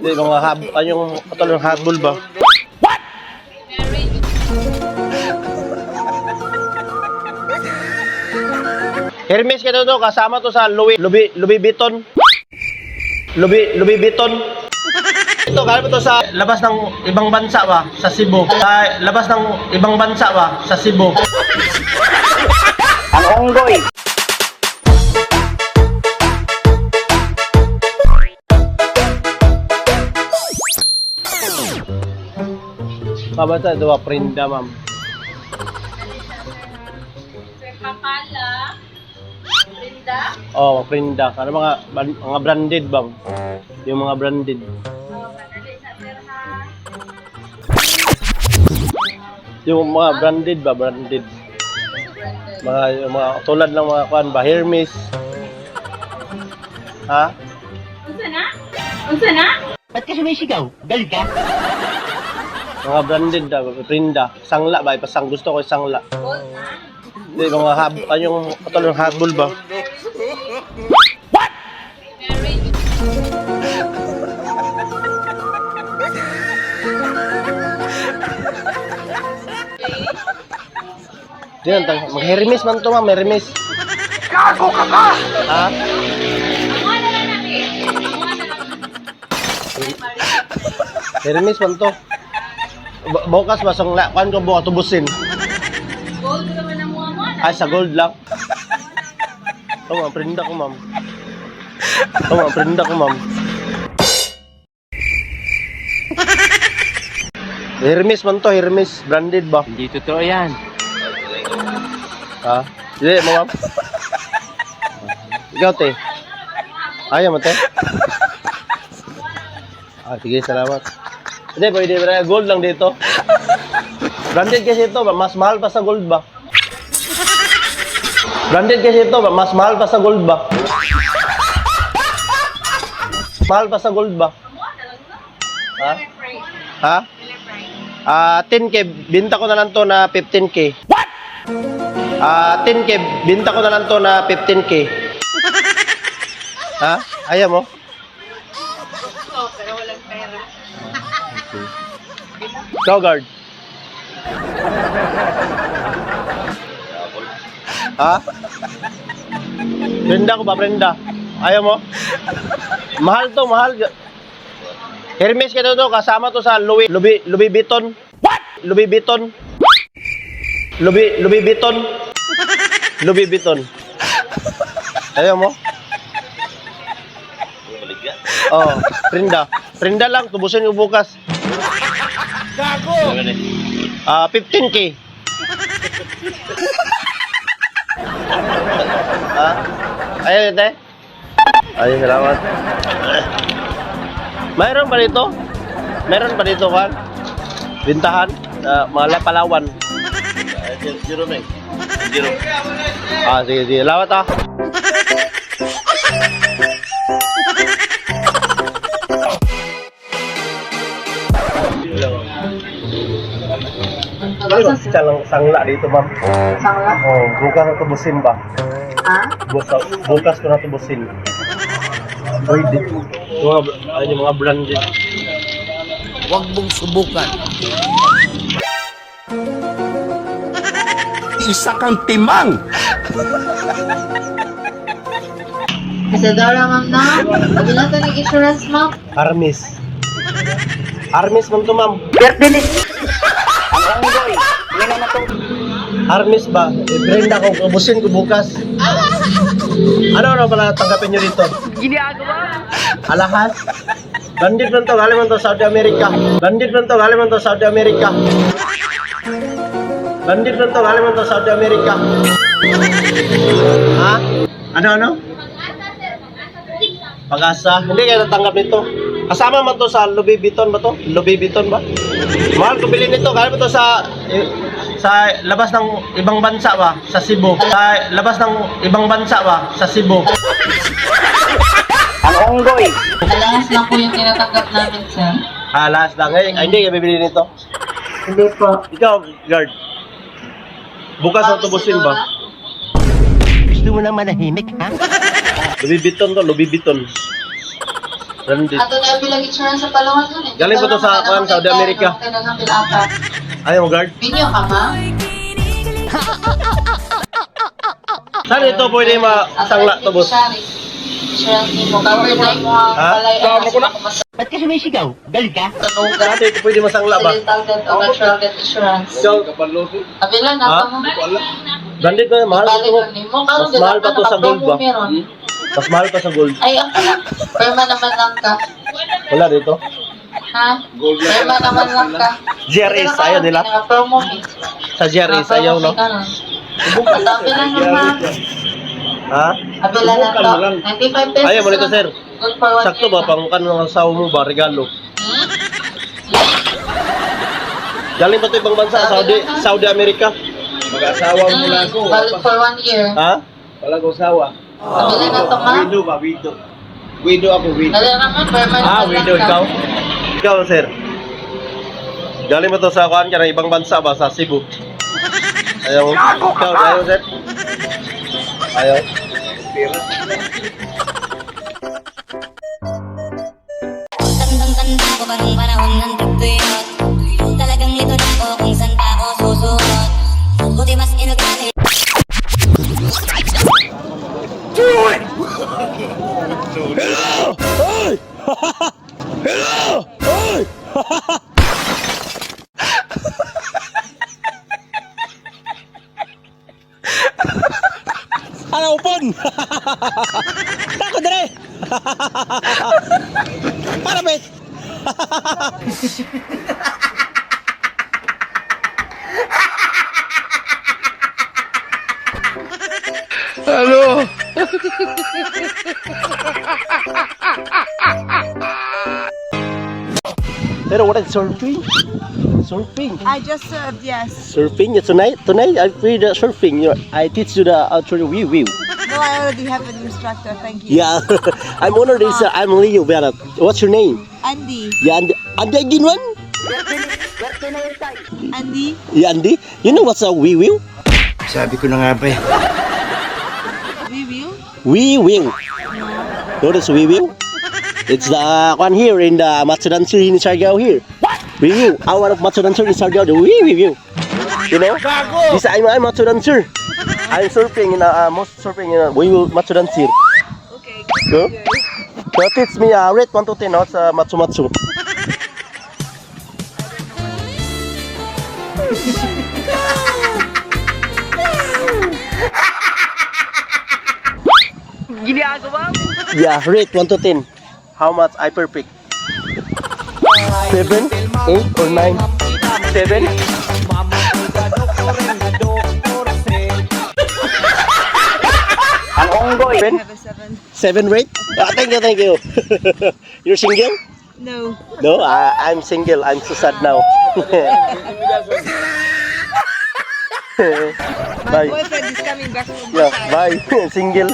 Hindi, mga hab, ano yung katulad ng habol ba? Hermes ka to, kasama to sa Louis, Louis, Louis Vuitton. Louis, Louis Vuitton. Ito, galing to sa labas ng ibang bansa ba? Sa Cebu. Sa labas ng ibang bansa ba? Sa Cebu. Ang unggoy. Kabata, ito ba? Prinda, ma'am. Papala. Linda. Oh, Prinda. Ano mga, mga branded, bang? Yung mga branded. Panali sa terha. Yung mga branded ba? Branded. Mga, yung mga tulad ng mga kuan ba? Hermes. Ha? Unsa na? Unsa na? Ba't ka sumisigaw? Galit ka? Mga branded da, Prinda. Sangla ba? Ipasang gusto ko yung sangla. Hindi, mga hab, ano yung katulad ng habol ba? Very Diyan, tang, mag-Hermes man to, ma'am. Hermes. Gago ka ka! Ha? Lang lang. Hermes man to. Bu- Bukas ba? Sangla, kuan ko bukas tubusin. Gold naman ang mga mga. Ay, sa gold lang. Ito. Prinda ko, ma'am. Ito. Prinda ko, ma'am. Hermes man to, Hermes. Branded ba? Hindi totoo yan. Ha? Hindi mo, ma'am. Ikaw, te. Ayaw mo, te. Ah, sige, salamat. Hindi, pwede ba? Gold lang dito. Branded kasi ito, mas mahal pa sa gold ba? Branded kasi ito, mas mahal pa sa gold ba? Mahal pa sa gold ba? Ha? Ha? Ah, 10k, binta ko na lang to na 15k. Ah, 10k, binta ko na lang to na 15k. ha? Ayaw mo? Ikaw, guard. Ha? Prenda ko ba, prenda? Ayaw mo? Mahal to, mahal. Hermes ka to, kasama to sa Louis, Louis, Louis Vuitton. What? Louis Vuitton. Louis, Louis Vuitton. Louis Vuitton. Ayaw mo? Oh, prenda. Prenda lang, tubusin ko bukas. Ah, 15k. ah, ayun, te. Ay, salamat. Mayroon pa dito? Meron pa dito, kan? Bintahan? Uh, mga palawan. Zero na eh. Zero. Ah, sige, sige. Lawat ah. Siya lang sangla dito, ma'am. Sangla? Oh, bukas na tubusin ba? Ha? Bukas, bukas ko na tubusin. Pwede. Yung mga, ano, yung mga branded. Huwag mong subukan. Isa kang timang. Kasi dara ma'am na. Pagkila to ng insurance ma'am. Armis. Armis man to, ma'am. Ang Armis ba? I-brand ako, tubusin ko bukas. Ano ano pala tanggapin nyo dito? Ginagawa. Alahas? Bandit man to, galing man to Saudi America. Bandit man to, galing man to Saudi America. Bandit man to, galing man to Saudi America. Ha? Ano ano? Pag-asa? Hindi kayo natanggap nito. Kasama man to sa Louis Vuitton ba to? Louis Vuitton ba? Mahal ko bilhin nito. Galing mo to sa eh, sa labas ng ibang bansa ba? Sa Cebu. Sa labas ng ibang bansa ba? Sa Cebu. Ang unggoy. Alahas lang po yung tinatanggap namin sir. Alas lang. Eh, ay, hindi ka bibili nito. Hindi po. Ikaw, guard. Bukas ang tubusin ba? Gusto mo na manahimik, ha? Louis Vuitton to. Branded. Ato na bilang insurance sa Palawan nun eh. Galing ko to sa- Saudi America. Ayaw mo guard? Binyo ka ma? Saan ito pwede masangla to boss? Ang Ha? Tama ko na. Ba't ka sumisigaw? Galit ka? Tanong ka. Saan ito pwede masangla ba? Accidental death o natural death insurance. Ikaw, Abila na Ha? pa mo. branded na mahal Balik ito. Mas mahal pa to sa gold ba? Mas mahal pa sa gold. Ay, ako lang. Perma naman lang ka. Wala dito. Ha? Perma naman lang ka. GRS, ayaw nila. Promo eh. Sa GRS, ayaw no? Sabi lang naman. Ha? Abila na to. 95 pesos. Ayaw mo nito, lang. sir. Good for one Sakto ba? kanong asawa mo ba? Regalo. Galing ba ito ibang bansa? Saudi, Saudi America? Mag-asawa mo na ako. Valid for one year. Ha? Wala ko asawa. Abila na to ma. Widow ba? Widow. Widow ako, widow. Dali naman, Ah, lang widow ka. ikaw? Ikaw, sir. Galing mo to sa kuhan ka ng ibang bansa ba? Sa Cebu? Ayaw mo? Ikaw, ayaw, sir? Ayaw? Tandang-tanda Ano, upon? Ako dire! Para bet! Hello! Pero what is surfing? Surfing. I just served, yes. Surfing. Tonight, tonight I play the surfing. You know, I teach you the outro view view. No, I already have an instructor, thank you. Yeah, I'm honored. This, uh, I'm Leo Berat. What's your name? Andy. Yeah, Andy. Andy again one? Andy? Yeah, Andy. You know what's a wee wheel? Sabi ko na nga ba eh. We will? Wee wheel. Notice wee wheel? It's the one here in the Matsudan Sur in Siargao here. What? Wee wheel. Our of Matsudan Sur in Siargao. The wheel. You know? This I'm I'm Matsudan Sur. I'm surfing in a uh, most surfing in a wee wheel Matsudan Sur. Okay, Go. So teach me uh, rate 1 to 10 no? sa Matsu Matsu. Yeah, rate 1 to 10. How much I perfect? 7, 8, or 9? 7? Ang unggoy. 7? have a seven. 7 rate? Ah, thank you, thank you. You're single? No. No, I, I'm single. I'm so sad now. My bye. boyfriend is coming back from Yeah, bye. single.